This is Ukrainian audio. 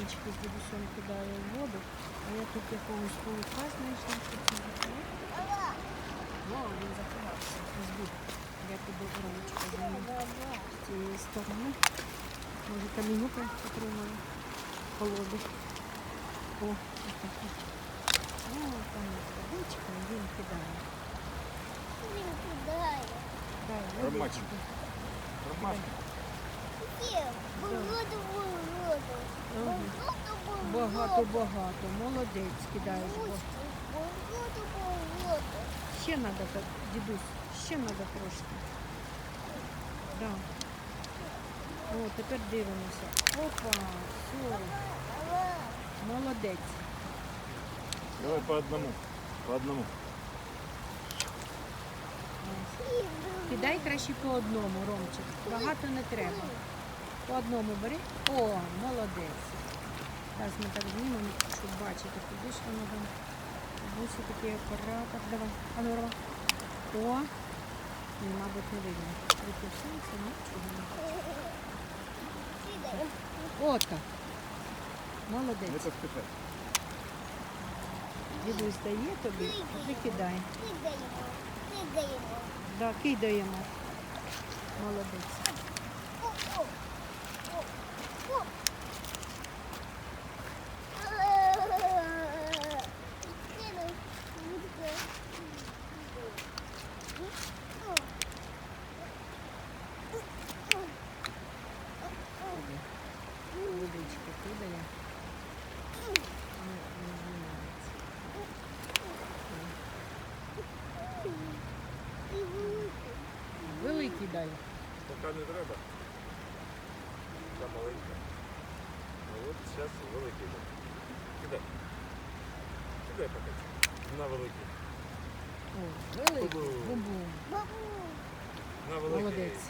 Камінчики з дідусем кидає в воду, а я тут якогось полука знайшла, що це таке. О, він заховався. Збіг. Я піду ручку за ним з цієї сторони. Може камінюка отримаю. Колоду. О, отакі. О, там є водичка, і він кидає. Він кидає. Дай, Ромачик. Багато-багато. Молодець кидаєш. Ще треба, дідусь, ще треба трошки. Да. О, тепер дивимося. Опа, все, молодець. Давай по одному. По одному. Кидай краще по одному, Ромчик. Багато не треба. По одному бери. О, молодець. Зараз ми так знімемо, щоб бачити, куди ж воно там. Гусі такий оператор. Давай. А ну, О. Мабуть, не видно. Сонце, нічого не бачу. Отак. Не Молодець. поспішай. Дідусь дає тобі, вже кидай. Кидаємо. Кидаємо. Да, кидаємо. Молодець. Великий дай. Поки не треба. Та маленька. Ну от зараз великий. Кидай. Кидай поки. На великий. О, великий. Бу-бу. Бум-бум. На великий. Молодець.